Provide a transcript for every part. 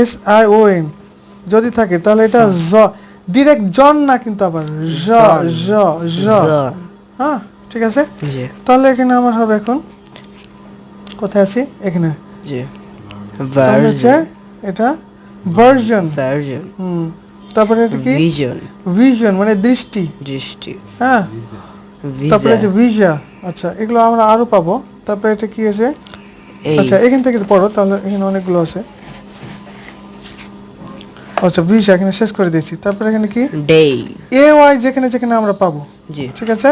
S I O N যদি থাকে তাহলে এটা জ। ডিরেক্ট জন না কিন্তু আবার? জ জ। জ হ্যাঁ ঠিক আছে? তাহলে এখানে আমার হবে এখন। কোথায় আছি? এখানে। জি। হচ্ছে এটা ভার্জন ভার্জন হুম। তারপরে এটা কি? ভিজন ভিজন মানে দৃষ্টি। দৃষ্টি। হ্যাঁ। তারপরে যে ভিজা আচ্ছা এগুলো আমরা আরও পাবো। তারপরে এটা কি আছে? আচ্ছা এখান থেকে পড়ো তাহলে এখানে অনেকগুলো আছে। আচ্ছা ভিসা এখানে শেষ করে দিয়েছি। তারপরে এখানে কি? ডে এ ওয়াই যেখানে যেখানে আমরা পাবো। জি। ঠিক আছে?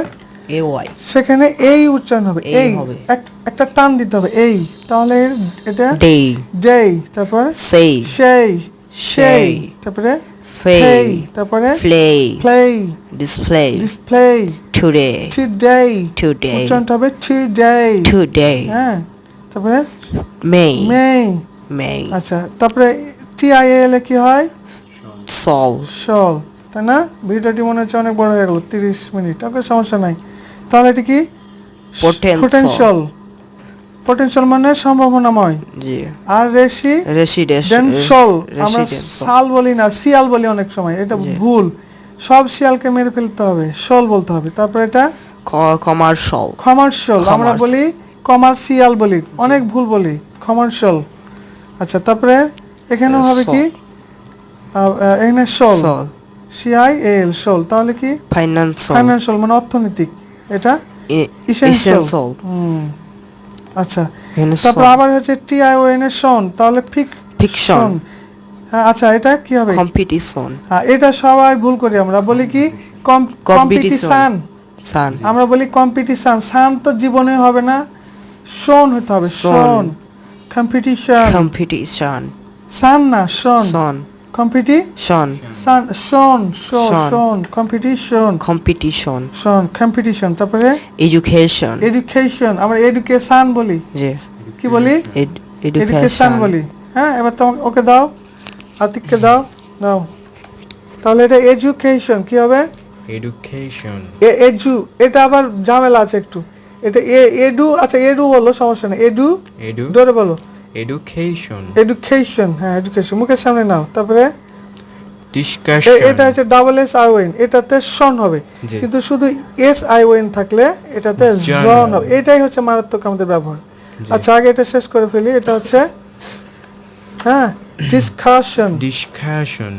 এ ওয়াই সেখানে এই উচ্চারণ হবে। এই হবে। একটা টান দিতে হবে। এই। তাহলে এটা ডে ডেই তারপর সেই। সেই। সেই। তারপরে ফে ফেই তারপরে play play display display today today today উচ্চারণটা হবে টুডে টুডে হ্যাঁ? তারপরে মে মে মে আচ্ছা তারপরে টি আই এল কি হয়? সল শল তাই না? ভিডিওটি মনে হচ্ছে অনেক বড় হয়ে গেল তিরিশ মিনিট। ওকে সমস্যা নাই। তাহলে এটা কি. পটেনশিয়াল পটেনশিয়াল মানে সম্ভাবনাময়। জি। আর রেশি? রেসিডেন্স ডেনশল আমরা. সাল বলি না সিয়াল বলি অনেক সময়। এটা ভুল। সব শিয়ালকে মেরে ফেলতে হবে শল বলতে হবে। তারপরে এটা? কমার্শাল কমার্শিয়াল আমরা. বলি কমার্শিয়াল বলি। অনেক ভুল বলি। কমার্শিয়াল আচ্ছা তারপরে এখানেও হবে কি? এখানে সল সিআই এল শল। তাহলে কি? ফাইন্যান্সিয়াল ফাইন্যান্সিয়াল মানে অর্থনৈতিক। এটা? আচ্ছা। তারপর আবার হচ্ছে টি আই ও এন তাহলে ফিক ফিকশন হ্যাঁ আচ্ছা এটা কি হবে? কম্পিটিশন হ্যাঁ এটা সবাই ভুল করি আমরা। বলি কি? কম্পিটিশন সান আমরা বলি কম্পিটিশন সান তো জীবনে হবে না। শোন হতে হবে। শোন। শোন। কম্পিটিশন কম্পিটিশন সান না শোন। শন। সান শোন শোন শোন। কম্পিটিশন কম্পিটিশন শোন কম্পিটিশন তারপরে এডুকেশন এডুকেশন আমরা এডুকেশন বলি জি কি বলি এডুকেশন এডুকেশন বলি হ্যাঁ এবার তোমাকে ওকে দাও আতিককে দাও নাও তাহলে এটা এডুকেশন কি হবে education. এ এডু এটা আবার ঝামেলা আছে একটু। এটা এ এডু আচ্ছা এডু বলো সমস্যা নেই। Edu edu? ধরে বলো। Education. এডুকেশন হ্যাঁ এডুকেশন মুখের সামনে নাও তারপরে? Discussion. এ- এটা হচ্ছে ডাবল এস আই ওয়েন এটাতে শন হবে। কিন্তু শুধু এস আই ওয়েন থাকলে এটাতে জন হবে। এটাই হচ্ছে মারাত্মক আমাদের ব্যবহার। আচ্ছা আগে এটা শেষ করে ফেলি। এটা হচ্ছে হ্যাঁ ডিসকাশন discussion.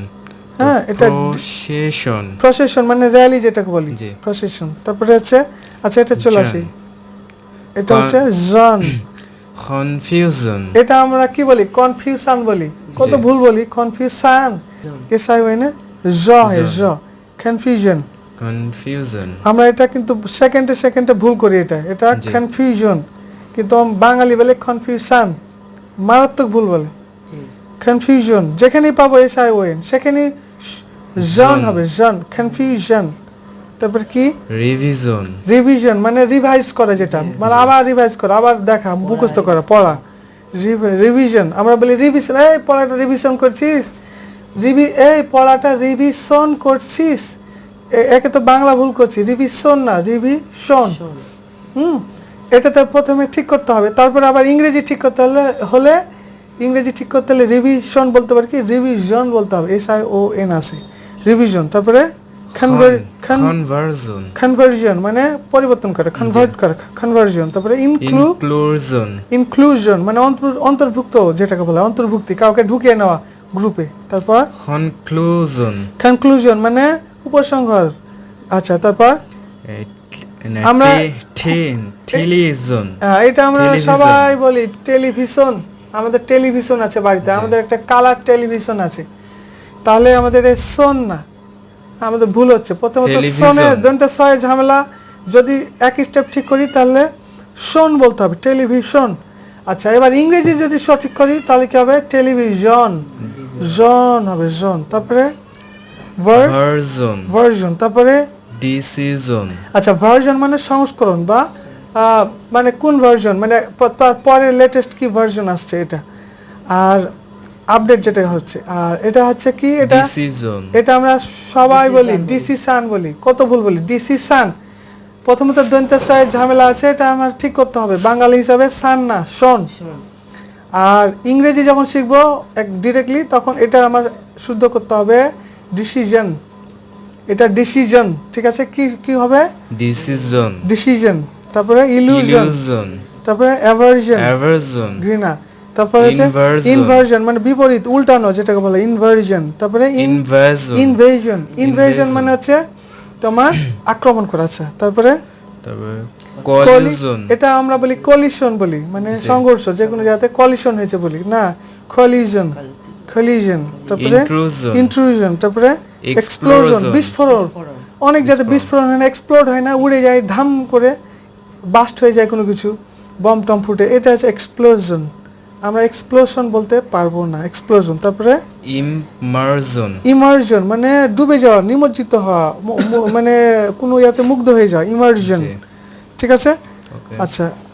হ্যাঁ এটা procession. প্রসেশন মানে র্যালি যেটাকে বলি। প্রসেশন তারপরে হচ্ছে আচ্ছা এটা চলে আসি। এটা হচ্ছে জন confusion. এটা আমরা কি বলি? কনফিউশন বলি। কত ভুল বলি? কনফিউশন এস আই ওয়েন জ হে জ। জন। কনফিউশন আমরা এটা কিন্তু সেকেন্ডে সেকেন্ডে ভুল করি এটা। এটা। কনফিউশন কিন্তু বাঙালি বলে কনফিউশন মারাত্মক ভুল বলে। কনফিউশন যেখানেই পাবো এস আই ওয়েন সেখানেই জন। হবে জন। কনফিউশন তারপর কি? রিভিশন রিভিশন মানে রিভাইজ করা যেটা। মানে আবার রিভাইজ করা আবার দেখা মুখস্থ করা পড়া। রিভিশন আমরা বলি রিভিশন এই পড়াটা রিভিশন করছিস? রিভি এই পড়াটা রিভিশন করছিস? একে তো বাংলা ভুল করছি রিভিশন না রিভিশন হুম? এটা তো প্রথমে ঠিক করতে হবে তারপর আবার ইংরেজি ঠিক করতে হলে হলে ইংরেজি ঠিক করতে হলে রিভিশন বলতে পারি কি? রিভিশন বলতে হবে এস আই ও এন আছে। রিভিশন তারপরে con- কনভার কনভার্জন মানে পরিবর্তন করা কনভার্ট করা কনভার্জন তারপরে ইনক্লু inclusion. ইনক্লুশন মানে অন্তর্ভুক্ত যেটাকে বলে অন্তর্ভুক্তি কাউকে ঢুকিয়ে নেওয়া গ্রুপে তারপর? Conclusion. কনক্লুশন মানে উপসংহার। আচ্ছা তারপর? আমরা television. আহ, এটা আমরা সবাই বলি টেলিভিশন আমাদের টেলিভিশন আছে বাড়িতে আমাদের একটা কালার টেলিভিশন আছে। তাহলে আমাদের সোন না। আমাদের ভুল হচ্ছে। প্রথমত। সোনে দন্তে ছয় ঝামেলা যদি এক স্টেপ ঠিক করি তাহলে শোন বলতে হবে টেলিভিশন আচ্ছা এবার ইংরেজি যদি সঠিক করি তাহলে কি হবে? টেলিভিশন জন হবে জন তারপরে version ভার্জন তারপরে decision আচ্ছা ভার্জন মানে সংস্করণ বা মানে কোন ভার্জন মানে তার পরে লেটেস্ট কি ভার্জন আসছে এটা? আর আপডেট যেটা হচ্ছে আর এটা হচ্ছে কি এটা এটা আমরা সবাই বলি ডিসি সান বলি কত ভুল বলি ডিসি সান প্রথমত দন্তের ঝামেলা আছে এটা আমার ঠিক করতে হবে বাঙালি হিসাবে সান না শোন আর ইংরেজি যখন শিখব এক ডিরেক্টলি তখন এটা আমার শুদ্ধ করতে হবে ডিসিশন এটা ডিসিশন ঠিক আছে? কি কি হবে? Decision ডিসিশন তারপরে illusion তারপরে অ্যাভার্জন aversion ঘৃণা তারপরে হচ্ছে ইনভার্জন মানে বিপরীত উল্টানো যেটাকে বলে ইনভার্জন তারপরে ইনভেশন ইনভেশন মানে হচ্ছে তোমার আক্রমণ করা আছে তারপরে এটা আমরা বলি কলিশন বলি মানে সংঘর্ষ যে কোনো জায়গাতে কলিশন হয়েছে বলি না কলিশন কলিশন তারপরে. ইন্ট্রুশন তারপরে এক্সপ্লোশন বিস্ফোরণ। অনেক যাতে বিস্ফোরণ। হয় না এক্সপ্লোড হয় না উড়ে যায় ধাম করে বাস্ট হয়ে যায় কোনো কিছু বম টম ফুটে এটা হচ্ছে এক্সপ্লোশন আমরা এক্সপ্লোশন বলতে পারব না। এক্সপ্লোশন তারপরে? ইমার্জন ইমার্জন মানে ডুবে যাওয়া নিমজ্জিত হওয়া মানে কোনো ইয়াতে মুগ্ধ হয়ে যাওয়া ইমার্জন ঠিক আছে? আচ্ছা